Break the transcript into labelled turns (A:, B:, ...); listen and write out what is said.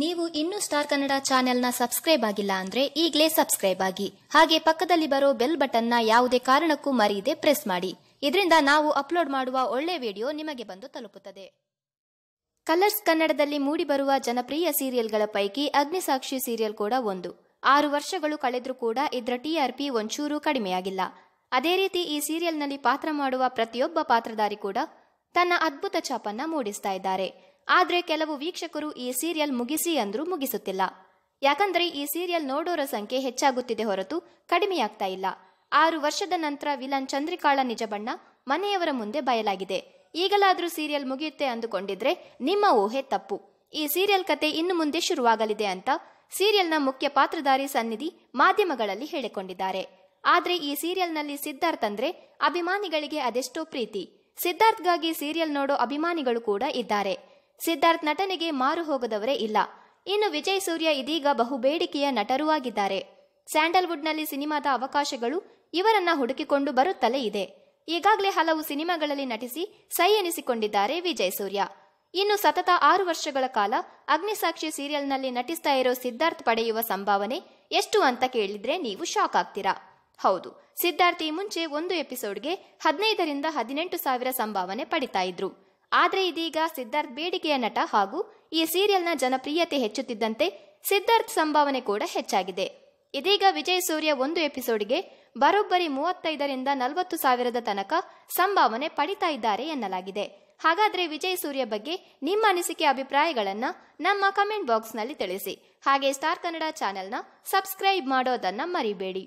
A: ನೀವು ಇನ್ನೂ ಸ್ಟಾರ್ ಕನ್ನಡ ಚಾನೆಲ್ನ ಸಬ್ಸ್ಕ್ರೈಬ್ ಆಗಿಲ್ಲ ಅಂದ್ರೆ ಈಗಲೇ ಸಬ್ಸ್ಕ್ರೈಬ್ ಆಗಿ. ಹಾಗೆ ಪಕ್ಕದಲ್ಲಿ ಬರೋ ಬೆಲ್ ಬಟನ್ನ ಯಾವುದೇ ಕಾರಣಕ್ಕೂ ಮರೆಯದೆ ಪ್ರೆಸ್ ಮಾಡಿ. ಇದರಿಂದ ನಾವು ಅಪ್ಲೋಡ್ ಮಾಡುವ ಒಳ್ಳೆ ವಿಡಿಯೋ ನಿಮಗೆ ಬಂದು ತಲುಪುತ್ತದೆ. ಕಲರ್ಸ್ ಕನ್ನಡದಲ್ಲಿ ಮೂಡಿಬರುವ ಜನಪ್ರಿಯ ಸೀರಿಯಲ್ಗಳ ಪೈಕಿ ಅಗ್ನಿಸಾಕ್ಷಿ ಸೀರಿಯಲ್ ಕೂಡ ಒಂದು. ಆರು ವರ್ಷಗಳು ಕಳೆದರೂ ಕೂಡ ಇದರ ಟಿಆರ್ಪಿ ಒಂಚೂರು ಕಡಿಮೆಯಾಗಿಲ್ಲ. ಅದೇ ರೀತಿ ಈ ಸೀರಿಯಲ್ನಲ್ಲಿ ಪಾತ್ರ ಮಾಡುವ ಪ್ರತಿಯೊಬ್ಬ ಪಾತ್ರಧಾರಿ ಕೂಡ ತನ್ನ ಅದ್ಭುತ ಛಾಪನ್ನ ಮೂಡಿಸ್ತಾ ಇದ್ದಾರೆ. ಆದ್ರೆ ಕೆಲವು ವೀಕ್ಷಕರು ಈ ಸೀರಿಯಲ್ ಮುಗಿಸಿ ಅಂದ್ರೂ ಮುಗಿಸುತ್ತಿಲ್ಲ. ಯಾಕಂದ್ರೆ ಈ ಸೀರಿಯಲ್ ನೋಡೋರ ಸಂಖ್ಯೆ ಹೆಚ್ಚಾಗುತ್ತಿದೆ ಹೊರತು ಕಡಿಮೆಯಾಗ್ತಾ ಇಲ್ಲ. ಆರು ವರ್ಷದ ನಂತರ ವಿಲನ್ ಚಂದ್ರಿಕಾಳ ನಿಜಬಣ್ಣ ಮನೆಯವರ ಮುಂದೆ ಬಯಲಾಗಿದೆ. ಈಗಲಾದ್ರೂ ಸೀರಿಯಲ್ ಮುಗಿಯುತ್ತೆ ಅಂದುಕೊಂಡಿದ್ರೆ ನಿಮ್ಮ ಊಹೆ ತಪ್ಪು. ಈ ಸೀರಿಯಲ್ ಕತೆ ಇನ್ನು ಮುಂದೆ ಶುರುವಾಗಲಿದೆ ಅಂತ ಸೀರಿಯಲ್ನ ಮುಖ್ಯ ಪಾತ್ರಧಾರಿ ಸನ್ನಿಧಿ ಮಾಧ್ಯಮಗಳಲ್ಲಿ ಹೇಳಿಕೊಂಡಿದ್ದಾರೆ. ಆದ್ರೆ ಈ ಸೀರಿಯಲ್ನಲ್ಲಿ ಸಿದ್ಧಾರ್ಥ್ ಅಂದ್ರೆ ಅಭಿಮಾನಿಗಳಿಗೆ ಅದೆಷ್ಟೋ ಪ್ರೀತಿ. ಸಿದ್ಧಾರ್ಥ್ಗಾಗಿ ಸೀರಿಯಲ್ ನೋಡೋ ಅಭಿಮಾನಿಗಳು ಕೂಡ ಇದ್ದಾರೆ. ಸಿದ್ಧಾರ್ಥ್ ನಟನೆಗೆ ಮಾರು ಹೋಗದವರೇ ಇಲ್ಲ. ಇನ್ನು ವಿಜಯ್ ಸೂರ್ಯ ಇದೀಗ ಬಹು ಬೇಡಿಕೆಯ ನಟರೂ ಆಗಿದ್ದಾರೆ ಸ್ಯಾಂಡಲ್ವುಡ್ನಲ್ಲಿ ಸಿನಿಮಾದ ಅವಕಾಶಗಳು ಇವರನ್ನ ಹುಡುಕಿಕೊಂಡು ಬರುತ್ತಲೇ ಇದೆ. ಈಗಾಗಲೇ ಹಲವು ಸಿನಿಮಾಗಳಲ್ಲಿ ನಟಿಸಿ ಸೈ ಎನಿಸಿಕೊಂಡಿದ್ದಾರೆ ವಿಜಯ್ ಸೂರ್ಯ. ಇನ್ನು ಸತತ ಆರು ವರ್ಷಗಳ ಕಾಲ ಅಗ್ನಿಸಾಕ್ಷಿ ಸೀರಿಯಲ್ನಲ್ಲಿ ನಟಿಸ್ತಾ ಇರೋ ಸಿದ್ಧಾರ್ಥ್ ಪಡೆಯುವ ಸಂಭಾವನೆ ಎಷ್ಟು ಅಂತ ಕೇಳಿದ್ರೆ ನೀವು ಶಾಕ್ ಆಗ್ತೀರಾ. ಹೌದು, ಸಿದ್ಧಾರ್ಥ್ ಮುಂಚೆ ಒಂದು ಎಪಿಸೋಡ್ಗೆ ಹದಿನೈದರಿಂದ ಹದಿನೆಂಟು ಸಾವಿರ ಸಂಭಾವನೆ ಪಡಿತಾ ಇದ್ರು. ಆದ್ರೆ ಇದೀಗ ಸಿದ್ಧಾರ್ಥ್ ಬೇಡಿಕೆಯ ನಟ ಹಾಗೂ ಈ ಸೀರಿಯಲ್ನ ಜನಪ್ರಿಯತೆ ಹೆಚ್ಚುತ್ತಿದ್ದಂತೆ ಸಿದ್ಧಾರ್ಥ್ ಸಂಭಾವನೆ ಕೂಡ ಹೆಚ್ಚಾಗಿದೆ. ಇದೀಗ ವಿಜಯ್ ಸೂರ್ಯ ಒಂದು ಎಪಿಸೋಡ್ಗೆ ಬರೋಬ್ಬರಿ ಮೂವತ್ತೈದರಿಂದ ನಲವತ್ತು ಸಾವಿರದ ತನಕ ಸಂಭಾವನೆ ಪಡಿತಾ ಇದ್ದಾರೆ ಎನ್ನಲಾಗಿದೆ. ಹಾಗಾದ್ರೆ ವಿಜಯ್ ಸೂರ್ಯ ಬಗ್ಗೆ ನಿಮ್ಮ ಅನಿಸಿಕೆ ಅಭಿಪ್ರಾಯಗಳನ್ನ ನಮ್ಮ ಕಮೆಂಟ್ ಬಾಕ್ಸ್ನಲ್ಲಿ ತಿಳಿಸಿ. ಹಾಗೆ ಸ್ಟಾರ್ ಕನ್ನಡ ಚಾನೆಲ್ನ ಸಬ್ಸ್ಕ್ರೈಬ್ ಮಾಡೋದನ್ನ ಮರಿಬೇಡಿ.